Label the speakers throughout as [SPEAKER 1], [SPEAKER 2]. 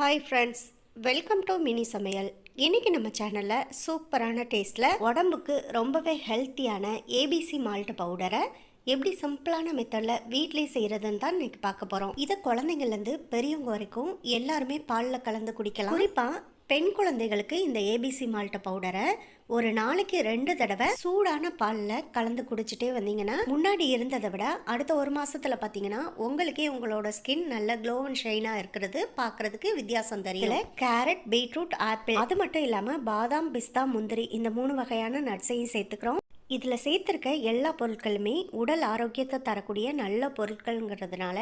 [SPEAKER 1] Hi friends welcome to mini சமையல் இன்றைக்கி நம்ம சேனலில் சூப்பரான டேஸ்ட்டில் உடம்புக்கு ரொம்பவே ஹெல்த்தியான ஏபிசி மால்ட் பவுடரை எப்படி சிம்பிளான மெத்தடில் வீட்டிலே செய்கிறதுன்னு தான் இன்றைக்கி பார்க்க போகிறோம் இதை குழந்தைங்கள்லேருந்து பெரியவங்க வரைக்கும் எல்லாருமே பாலில் கலந்து குடிக்கலாம். குறிப்பாக பெண் குழந்தைகளுக்கு இந்த ஏபிசி மால்ட் பவுடரை ஒரு நாளைக்கு ரெண்டு தடவை சூடான பாலில் கலந்து குடிச்சிட்டே வந்தீங்கன்னா முன்னாடி இருந்ததை விட அடுத்த ஒரு மாதத்தில் பார்த்தீங்கன்னா உங்களுக்கே உங்களோட ஸ்கின் நல்ல க்ளோ அண்ட் ஷைனாக இருக்கிறது பார்க்குறதுக்கு வித்தியாசம் தெரியல கேரட் பீட்ரூட் ஆப்பிள் அது மட்டும் இல்லாமல் பாதாம் பிஸ்தா முந்திரி இந்த மூணு வகையான நட்ஸையும் சேர்த்துக்கிறோம். இதில் சேர்த்துருக்க எல்லா பொருட்களுமே உடல் ஆரோக்கியத்தை தரக்கூடிய நல்ல பொருட்கள்ங்கிறதுனால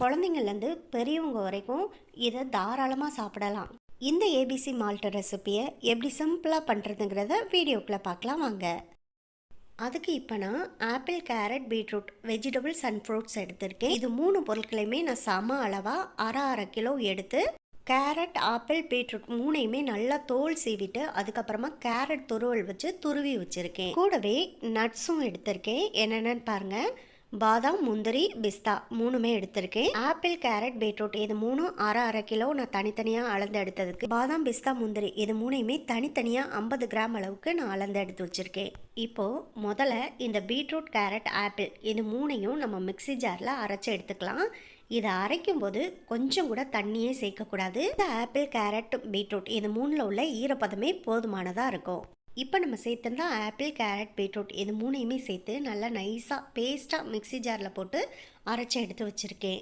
[SPEAKER 1] குழந்தைங்கள்லேருந்து பெரியவங்க வரைக்கும் இதை தாராளமாக சாப்பிடலாம். இந்த ஏபிசி மால்ட் ரெசிப்பியை எப்படி சிம்பிளாக பண்ணுறதுங்கிறத வீடியோக்குள்ளே பார்க்கலாம் வாங்க. அதுக்கு இப்போ நான் apple carrot beetroot vegetables and fruits எடுத்திருக்கேன். இது மூணு பொருட்களையுமே நான் சம அளவாக அரை அரை கிலோ எடுத்து கேரட் ஆப்பிள் பீட்ரூட் மூணையுமே நல்லா தோல் சீவிட்டு அதுக்கப்புறமா கேரட் துருவல் வச்சு துருவி வச்சுருக்கேன். கூடவே நட்ஸும் எடுத்திருக்கேன். என்னென்னு பாருங்கள் பாதாம் முந்திரி பிஸ்தா மூணுமே எடுத்திருக்கேன். ஆப்பிள் கேரட் பீட்ரூட் இது மூணும் அரை அரை கிலோ நான் தனித்தனியாக அளந்து எடுத்ததுக்கு. பாதாம் பிஸ்தா முந்திரி இது மூணையுமே தனித்தனியாக ஐம்பது கிராம் அளவுக்கு நான் அளந்து எடுத்து வச்சுருக்கேன். இப்போது முதல்ல இந்த பீட்ரூட் கேரட் ஆப்பிள் இது மூணையும் நம்ம மிக்ஸி ஜாரில் அரைச்சி எடுத்துக்கலாம். இதை அரைக்கும் போது கொஞ்சம் கூட தண்ணியே சேர்க்கக்கூடாது. இந்த ஆப்பிள் கேரட் பீட்ரூட் இது மூணில் உள்ள ஈரப்பதமே போதுமானதாக இருக்கும். இப்போ நம்ம சேர்த்துருந்தா ஆப்பிள் கேரட் பீட்ரூட் இது மூணையுமே சேர்த்து நல்லா நைஸாக பேஸ்ட்டாக மிக்ஸி ஜாரில் போட்டு அரைச்சி எடுத்து வச்சுருக்கேன்.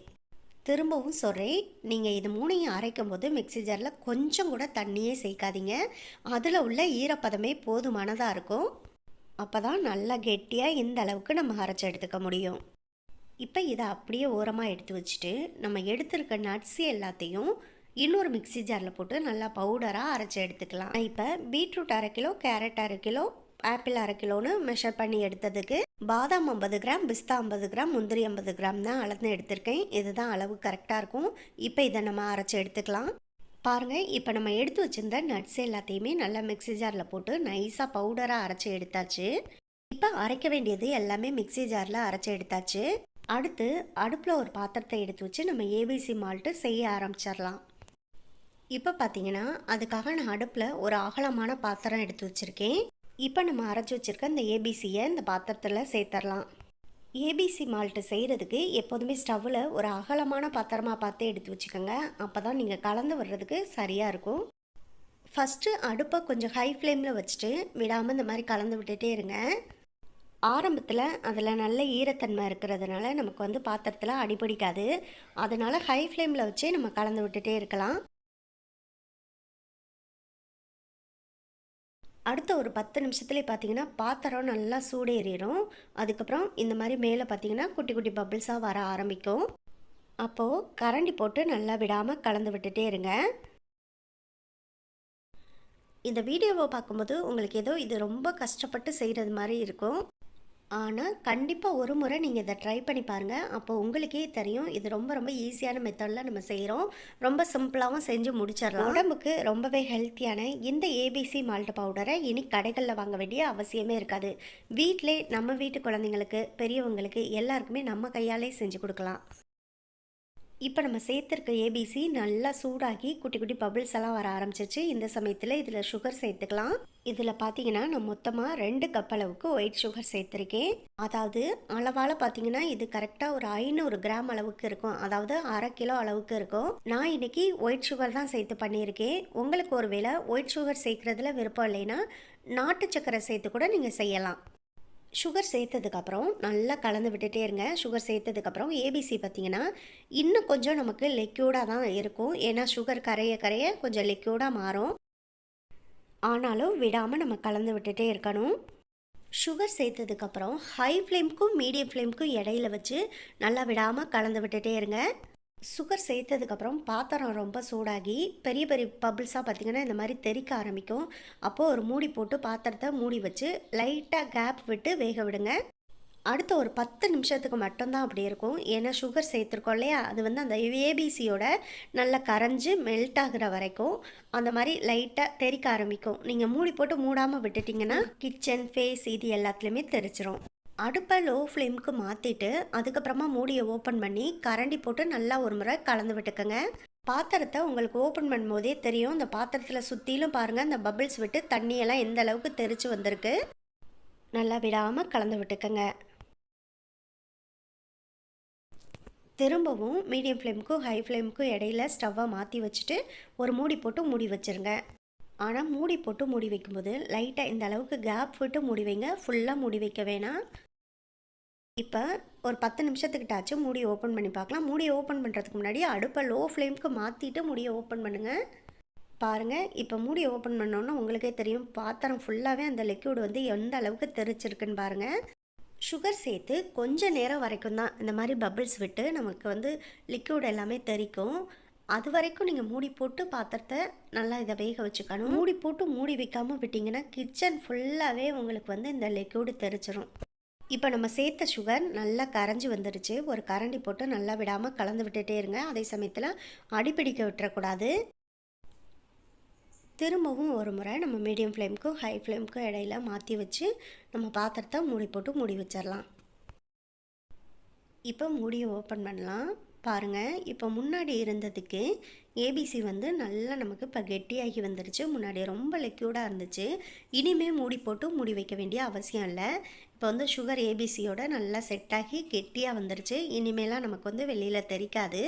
[SPEAKER 1] திரும்பவும் சொல்கிறேன் நீங்கள் இது மூணையும் அரைக்கும் போது மிக்ஸி ஜாரில் கொஞ்சம் கூட தண்ணியே சேர்க்காதீங்க. அதில் உள்ள ஈரப்பதமே போதுமானதாக இருக்கும். அப்போ தான் நல்லா கெட்டியாக இந்த அளவுக்கு நம்ம அரைச்சி எடுத்துக்க முடியும். இப்போ இதை அப்படியே ஓரமாக எடுத்து வச்சுட்டு நம்ம எடுத்திருக்க நட்ஸ் எல்லாத்தையும் இன்னொரு மிக்ஸி ஜாரில் போட்டு நல்லா பவுடராக அரைச்சி எடுத்துக்கலாம். இப்போ பீட்ரூட் அரை கிலோ கேரட் அரை கிலோ ஆப்பிள் அரை கிலோன்னு மெஷர் பண்ணி எடுத்ததுக்கு பாதாம் ஐம்பது கிராம் பிஸ்தா ஐம்பது கிராம் முந்திரி ஐம்பது கிராம் தான் அளந்து எடுத்திருக்கேன். இதுதான் அளவு கரெக்டாக இருக்கும். இப்போ இதை நம்ம அரைச்சி எடுத்துக்கலாம். பாருங்கள் இப்போ நம்ம எடுத்து வச்சிருந்த நட்ஸ் எல்லாத்தையுமே நல்லா மிக்ஸி ஜாரில் போட்டு நைஸாக பவுடராக அரைச்சி எடுத்தாச்சு. இப்போ அரைக்க வேண்டியது எல்லாமே மிக்ஸி ஜாரில் அரைச்சி எடுத்தாச்சு. அடுத்து அடுப்பில் ஒரு பாத்திரத்தை எடுத்து வச்சு நம்ம ஏபிசி மால்ட்டு செய்ய ஆரம்பிச்சிடலாம். இப்போ பார்த்தீங்கன்னா அதுக்காக நான் அடுப்பில் ஒரு அகலமான பாத்திரம் எடுத்து வச்சுருக்கேன். இப்போ நம்ம அரைச்சி வச்சுருக்க இந்த ஏபிசியை இந்த பாத்திரத்தில் சேர்த்துடலாம் ஏபிசி மால்ட்டு செய்கிறதுக்கு எப்போதுமே ஸ்டவ்வில் ஒரு அகலமான பாத்திரமாக பார்த்து எடுத்து வச்சுக்கோங்க. அப்போ தான் நீங்கள் கலந்து வர்றதுக்கு சரியாக இருக்கும். ஃபஸ்ட்டு அடுப்பை கொஞ்சம் ஹை ஃப்ளேமில் வச்சுட்டு விடாமல் இந்த மாதிரி கலந்து விட்டுட்டே இருங்க. ஆரம்பத்தில் அதில் நல்ல ஈரத்தன்மை இருக்கிறதுனால நமக்கு வந்து பாத்திரத்தில் அடிபிடிக்காது அதனால் ஹை ஃப்ளேமில் வச்சே நம்ம கலந்து விட்டுட்டே இருக்கலாம். அடுத்த ஒரு பத்து நிமிஷத்துலேயே பார்த்தீங்கன்னா பாத்திரம் நல்லா சூடேறிடும் அதுக்கப்புறம் இந்த மாதிரி மேலே பார்த்தீங்கன்னா குட்டி குட்டி பபிள்ஸாக வர ஆரம்பிக்கும். அப்போது கரண்டி போட்டு நல்லா விடாமல் கலந்து விட்டுட்டே இருங்க. இந்த வீடியோவை பார்க்கும்போது உங்களுக்கு ஏதோ இது ரொம்ப கஷ்டப்பட்டு செய்கிறது மாதிரி இருக்கும். ஆனால் கண்டிப்பாக ஒரு முறை நீங்கள் இதை ட்ரை பண்ணி பாருங்கள் அப்போ உங்களுக்கே தெரியும். இது ரொம்ப ரொம்ப ஈஸியான மெத்தடில் நம்ம செய்கிறோம் ரொம்ப சிம்பிளாகவும் செஞ்சு முடிச்சிடலாம். உடம்புக்கு ரொம்பவே ஹெல்த்தியான இந்த ஏபிசி மால்ட் பவுடரை இனி கடைகளில் வாங்க வேண்டிய அவசியமே இருக்காது. வீட்டிலே நம்ம வீட்டு குழந்தைங்களுக்கு பெரியவங்களுக்கு எல்லாருக்குமே நம்ம கையாலே செஞ்சு கொடுக்கலாம். இப்போ நம்ம சேர்த்துருக்க ஏபிசி நல்லா சூடாகி குட்டி குட்டி பபிள்ஸ் எல்லாம் வர ஆரம்பிச்சிச்சு இந்த சமயத்தில் இதில் சுகர் சேர்த்துக்கலாம். இதில் பார்த்தீங்கன்னா நான் மொத்தமாக ரெண்டு கப் அளவுக்கு ஒயிட் சுகர் சேர்த்துருக்கேன். அதாவது அளவால் பார்த்தீங்கன்னா இது கரெக்டாக ஒரு ஐநூறு கிராம் அளவுக்கு இருக்கும். அதாவது அரை கிலோ அளவுக்கு இருக்கும். நான் இன்னைக்கு ஒயிட் சுகர் தான் சேர்த்து பண்ணியிருக்கேன். உங்களுக்கு ஒரு வேளை ஒயிட் சுகர் சேர்க்குறதுல விருப்பம் இல்லைன்னா நாட்டு சக்கரை சேர்த்து கூட நீங்கள் செய்யலாம். சுகர் சேர்த்ததுக்கப்புறம் நல்லா கலந்து விட்டுட்டே இருங்க. சுகர் சேர்த்ததுக்கப்புறம் ஏபிசி பார்த்திங்கன்னா இன்னும் கொஞ்சம் நமக்கு லிக்யூடாக தான் இருக்கும். ஏன்னா சுகர் கரைய கரைய கொஞ்சம் லிக்யூடாக மாறும். ஆனாலும் விடாமல் நம்ம கலந்து விட்டுட்டே இருக்கணும். சுகர் சேர்த்ததுக்கப்புறம் ஹை ஃப்ளேம்க்கும் மீடியம் ஃப்ளேம்க்கும் இடையில வச்சு நல்லா விடாமல் கலந்து விட்டுட்டே இருங்க. சுகர் சேர்த்ததுக்கப்புறம் பாத்திரம் ரொம்ப சூடாகி பெரிய பெரிய பபிள்ஸாக பார்த்திங்கன்னா இந்த மாதிரி தெறிக்க ஆரம்பிக்கும். அப்போது ஒரு மூடி போட்டு பாத்திரத்தை மூடி வச்சு லைட்டாக கேப் விட்டு வேக விடுங்க. அடுத்த ஒரு பத்து நிமிஷத்துக்கு மட்டும்தான் அப்படி இருக்கும். ஏன்னா சுகர் சேர்த்துருக்கோம் இல்லையா? அது வந்து அந்த ஏபிசியோட நல்லா கரைஞ்சி மெல்ட் ஆகுற வரைக்கும் அந்த மாதிரி லைட்டாக தெறிக்க ஆரம்பிக்கும். நீங்கள் மூடி போட்டு மூடாமல் விட்டுட்டிங்கன்னா கிச்சன் ஃபேஸ் இது எல்லாத்துலேயுமே தெரிச்சிரும் அடுப்பை லோ ஃப்ளேமுக்கு மாற்றிட்டு அதுக்கப்புறமா மூடியை ஓப்பன் பண்ணி கரண்டி போட்டு நல்லா ஒரு முறை கலந்து விட்டுக்கோங்க. பாத்திரத்தை உங்களுக்கு ஓப்பன் பண்ணும்போதே தெரியும். இந்த பாத்திரத்தில் சுற்றிலும் பாருங்கள் இந்த பபிள்ஸ் விட்டு தண்ணியெல்லாம் எந்த அளவுக்கு தெரிச்சு வந்திருக்கு. நல்லா விடாமல் கலந்து விட்டுக்கோங்க. திரும்பவும் மீடியம் ஃப்ளேமுக்கும் ஹை ஃப்ளேமுக்கும் இடையில ஸ்டவ்வை மாற்றி வச்சுட்டு ஒரு மூடி போட்டு மூடி வச்சுருங்க. ஆனால் மூடி போட்டு மூடி வைக்கும்போது லைட்டாக இந்த அளவுக்கு கேப் விட்டு மூடி வைங்க. ஃபுல்லாக மூடி வைக்க வேணாம். இப்போ ஒரு பத்து நிமிஷத்துக்கிட்டாச்சும் மூடி ஓப்பன் பண்ணி பார்க்கலாம். மூடி ஓப்பன் பண்ணுறதுக்கு முன்னாடி அடுப்பை லோ ஃப்ளேமுக்கு மாற்றிட்டு மூடியை ஓப்பன் பண்ணுங்கள் பாருங்கள் இப்போ மூடி ஓப்பன் பண்ணோன்னா உங்களுக்கே தெரியும் பாத்திரம் ஃபுல்லாகவே அந்த லிக்யூடு வந்து எந்த அளவுக்கு தெரிச்சிருக்குன்னு பாருங்கள் சுகர் சேர்த்து கொஞ்சம் நேரம் வரைக்கும் தான் இந்த மாதிரி பபிள்ஸ் விட்டு நமக்கு வந்து லிக்யூட் எல்லாமே தெரிக்கும். அது வரைக்கும் நீங்கள் மூடி போட்டு பாத்திரத்தை நல்லா இதை வேக வச்சுக்கணும். மூடி போட்டு மூடி வைக்காமல் விட்டிங்கன்னா கிச்சன் ஃபுல்லாகவே உங்களுக்கு வந்து இந்த லிக்யூடு தெரிச்சிரும் இப்போ நம்ம சேர்த்த சுகர் நல்லா கரைஞ்சி வந்துடுச்சு ஒரு கரண்டி போட்டு நல்லா விடாமல் கலந்து விட்டுட்டே இருங்க. அதே சமயத்தில் அடிப்பிடிக்க விட்டுறக்கூடாது. திரும்பவும் ஒரு முறை நம்ம மீடியம் ஃப்ளேமுக்கும் ஹை ஃப்ளேமுக்கும் இடையில மாற்றி வச்சு நம்ம பாத்திரத்தை மூடி போட்டு மூடி வச்சிடலாம் இப்போ மூடியை ஓப்பன் பண்ணலாம். பாருங்கள் இப்போ முன்னாடி இருந்ததுக்கு ஏபிசி வந்து நல்லா நமக்கு இப்போ கெட்டியாகி வந்துருச்சு. முன்னாடி ரொம்ப லிக்யூடாக இருந்துச்சு. இனிமே மூடி போட்டு மூடி வைக்க வேண்டிய அவசியம் இல்லை. இப்போ வந்து சுகர் ஏபிசியோட நல்லா செட் ஆகி கெட்டியாக வந்துருச்சு. இனிமேலாம் நமக்கு வந்து வெளியில் தெரிக்காது.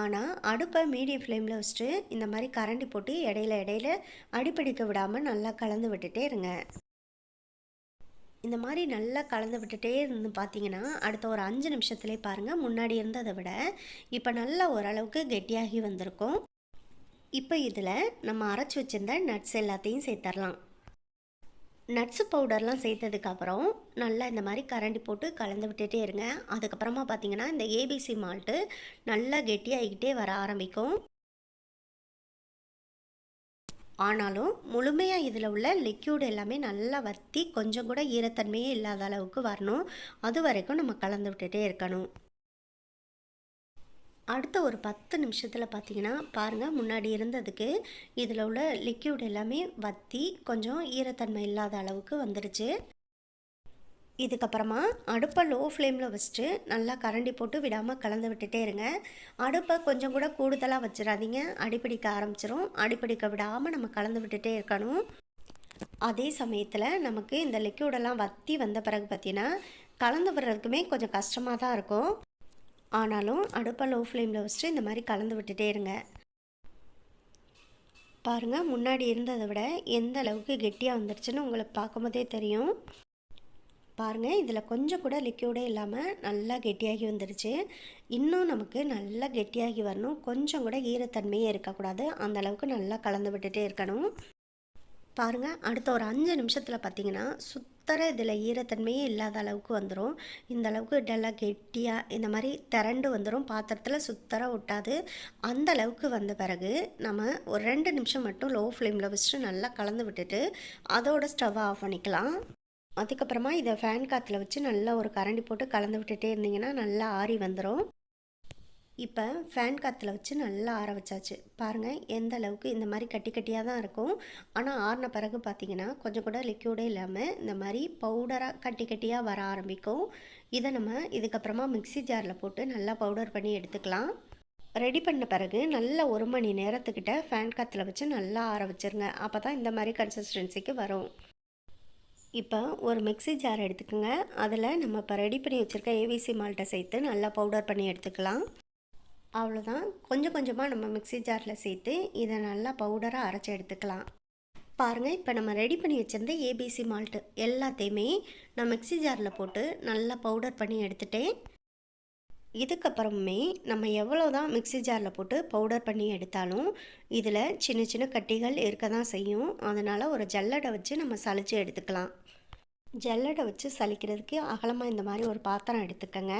[SPEAKER 1] ஆனால் அடுப்பை மீடியம் ஃப்ளேமில் வச்சுட்டு இந்த மாதிரி கரண்டி போட்டு இடையில இடையில அடிப்பிடிக்க விடாமல் நல்லா கலந்து விட்டுட்டே இருங்க. இந்த மாதிரி நல்லா கலந்து விட்டுட்டே இருந்து பார்த்தீங்கன்னா அடுத்த ஒரு அஞ்சு நிமிஷத்துலேயே பாருங்கள் முன்னாடி இருந்ததை விட இப்போ நல்லா ஓரளவுக்கு கெட்டியாகி வந்திருக்கும். இப்போ இதில் நம்ம அரைச்சி வச்சுருந்த நட்ஸ் எல்லாத்தையும் சேர்த்துடலாம் நட்ஸு பவுடர்லாம் சேர்த்ததுக்கப்புறம் நல்லா இந்த மாதிரி கரண்டி போட்டு கலந்து விட்டுட்டே இருங்க. அதுக்கப்புறமா பார்த்தீங்கன்னா இந்த ஏபிசி மால்ட்டு நல்லா கெட்டியாகிக்கிட்டே வர ஆரம்பிக்கும். ஆனாலும் முழுமையாக இதில் உள்ள லிக்யூட் எல்லாமே நல்லா வற்றி கொஞ்சம் கூட ஈரத்தன்மையே இல்லாத அளவுக்கு வரணும். அது வரைக்கும் நம்ம கலந்து விட்டுட்டே இருக்கணும். அடுத்த ஒரு பத்து நிமிஷத்தில் பார்த்தீங்கன்னா பாருங்கள் முன்னாடி இருந்ததுக்கு இதில் உள்ள லிக்யூட் எல்லாமே வற்றி கொஞ்சம் ஈரத்தன்மை இல்லாத அளவுக்கு வந்துடுச்சு இதுக்கப்புறமா அடுப்பை லோ ஃப்ளேமில் வச்சுட்டு நல்லா கரண்டி போட்டு விடாமல் கலந்து விட்டுட்டே இருங்க. அடுப்பை கொஞ்சம் கூட கூடுதலாக வச்சிடாதீங்க. அடிப்பிடிக்க ஆரம்பிச்சிரும். அடிப்பிடிக்க விடாமல் நம்ம கலந்து விட்டுட்டே இருக்கணும். அதே சமயத்தில் நமக்கு இந்த லிக்யூடெல்லாம் வற்றி வந்த பிறகு பார்த்திங்கன்னா கலந்து விடுறதுக்குமே கொஞ்சம் கஷ்டமாக தான் இருக்கும். ஆனாலும் அடுப்பை லோ ஃப்ளேமில் வச்சுட்டு இந்த மாதிரி கலந்து விட்டுட்டே இருங்க. பாருங்கள் முன்னாடி இருந்ததை விட எந்த அளவுக்கு கெட்டியாக வந்துருச்சுன்னு உங்களுக்கு பார்க்கும்போதே தெரியும். பாருங்கள் இதில் கொஞ்சம் கூட லிக்யூடே இல்லாமல் நல்லா கெட்டியாகி வந்துடுச்சு இன்னும் நமக்கு நல்லா கெட்டியாகி வரணும். கொஞ்சம் கூட ஈரத்தன்மையே இருக்கக்கூடாது. அந்த அளவுக்கு நல்லா கலந்து விட்டுட்டே இருக்கணும். பாருங்கள் அடுத்த ஒரு அஞ்சு நிமிஷத்தில் பார்த்தீங்கன்னா சுத்தர இதில் ஈரத்தன்மையே இல்லாத அளவுக்கு வந்துடும் இந்த அளவுக்கு டல்லாக கெட்டியாக இந்த மாதிரி திரண்டு வந்துடும் பாத்திரத்தில் சுத்தராக ஒட்டாது. அந்த அளவுக்கு வந்த பிறகு நம்ம ஒரு ரெண்டு நிமிஷம் மட்டும் லோ ஃப்ளேமில் வச்சுட்டு நல்லா கலந்து விட்டுட்டு அதோட ஸ்டவ்வை ஆஃப் பண்ணிக்கலாம். அதுக்கப்புறமா இதை ஃபேன் காற்றுல வச்சு நல்லா ஒரு கரண்டி போட்டு கலந்து விட்டுட்டே இருந்தீங்கன்னா நல்லா ஆறி வந்துடும் இப்போ ஃபேன் காற்றுல வச்சு நல்லா ஆற வச்சாச்சு. பாருங்கள் எந்த அளவுக்கு இந்த மாதிரி கட்டி கட்டியாக தான் இருக்கும். ஆனால் ஆறின பிறகு பார்த்தீங்கன்னா கொஞ்சம் கூட லிக்யூடே இல்லாமல் இந்த மாதிரி பவுடராக கட்டி கட்டியாக வர ஆரம்பிக்கும். இதை நம்ம இதுக்கப்புறமா மிக்சி ஜாரில் போட்டு நல்லா பவுடர் பண்ணி எடுத்துக்கலாம். ரெடி பண்ண பிறகு நல்லா ஒரு மணி நேரத்துக்கிட்ட ஃபேன் காற்றுல வச்சு நல்லா ஆற வச்சுருங்க. அப்போ தான் இந்த மாதிரி கன்சிஸ்டன்சிக்கு வரும். இப்போ ஒரு மிக்சி ஜார் எடுத்துக்கோங்க. அதில் நம்ம இப்போ ரெடி பண்ணி வச்சுருக்க ஏவிசி மால்ட்டை சேர்த்து நல்லா பவுடர் பண்ணி எடுத்துக்கலாம். அவ்வளோதான். கொஞ்சம் கொஞ்சமாக நம்ம மிக்சி ஜாரில் சேர்த்து இதை நல்லா பவுடராக அரைச்சி எடுத்துக்கலாம். பாருங்கள் இப்போ நம்ம ரெடி பண்ணி வச்சுருந்த ஏபிசி மால்ட்டு எல்லாத்தையுமே நான் மிக்சி ஜாரில் போட்டு நல்லா பவுடர் பண்ணி எடுத்துட்டேன். இதுக்கப்புறமே நம்ம எவ்வளோ தான் மிக்சி ஜாரில் போட்டு பவுடர் பண்ணி எடுத்தாலும் இதில் சின்ன சின்ன கட்டிகள் இருக்க தான் செய்யும். அதனால் ஒரு ஜல்லடை வச்சு நம்ம சளிச்சு எடுத்துக்கலாம். ஜல்லடை வச்சு சலிக்கிறதுக்கு அகலமாக இந்த மாதிரி ஒரு பாத்திரம் எடுத்துக்கோங்க.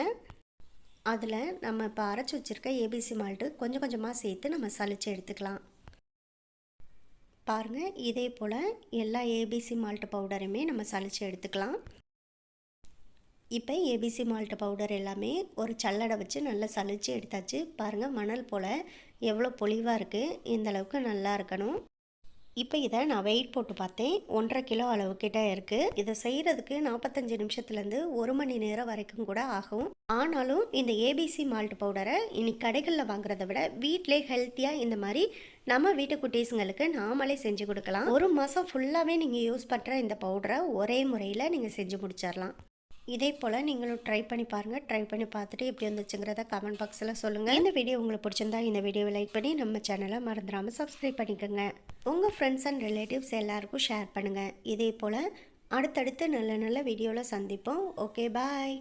[SPEAKER 1] அதில் நம்ம இப்போ அரைச்சி வச்சுருக்க ஏபிசி மால்ட்டு கொஞ்சம் கொஞ்சமாக சேர்த்து நம்ம சலித்து எடுத்துக்கலாம். பாருங்கள் இதே போல் எல்லா ஏபிசி மால்ட்டு பவுடரையுமே நம்ம சலித்து எடுத்துக்கலாம். இப்போ ஏபிசி மால்ட் பவுடர் எல்லாமே ஒரு சல்லடை வச்சு நல்லா சலித்து எடுத்தாச்சு. பாருங்கள் மணல் போல் எவ்வளோ பொலிவாக இருக்குது இந்த அளவுக்கு நல்லா இருக்கணும். இப்போ இதை நான் வெயிட் போட்டு பார்த்தேன் ஒன்றரை கிலோ அளவு கிட்ட இருக்குது இதை செய்கிறதுக்கு நாற்பத்தஞ்சு நிமிஷத்துலேருந்து ஒரு மணி நேரம் வரைக்கும் கூட ஆகும். ஆனாலும் இந்த ஏபிசி மால்ட் பவுடரை இனி கடைகளில் வாங்குறத விட வீட்டிலே ஹெல்த்தியாக இந்த மாதிரி நம்ம வீட்டு குட்டீஸுங்களுக்கு நாமளே செஞ்சு கொடுக்கலாம். ஒரு மாதம் ஃபுல்லாகவே நீங்கள் யூஸ் பண்ணுற இந்த பவுடரை ஒரே முறையில் நீங்கள் செஞ்சு முடிச்சிடலாம் இதே போல் நீங்களும் ட்ரை பண்ணி பாருங்கள் ட்ரை பண்ணி பார்த்துட்டு எப்படி வந்துச்சுங்கிறத கமெண்ட் பாக்ஸில் சொல்லுங்கள் இந்த வீடியோ உங்களுக்கு பிடிச்சிருந்தா இந்த வீடியோவை லைக் பண்ணி நம்ம சேனலை மறந்துடாமல் சப்ஸ்கிரைப் பண்ணிக்கோங்க. உங்கள் ஃப்ரெண்ட்ஸ் அண்ட் ரிலேட்டிவ்ஸ் எல்லாருக்கும் ஷேர் பண்ணுங்கள் இதே போல் அடுத்தடுத்து நல்ல நல்ல வீடியோவில் சந்திப்போம். Okay bye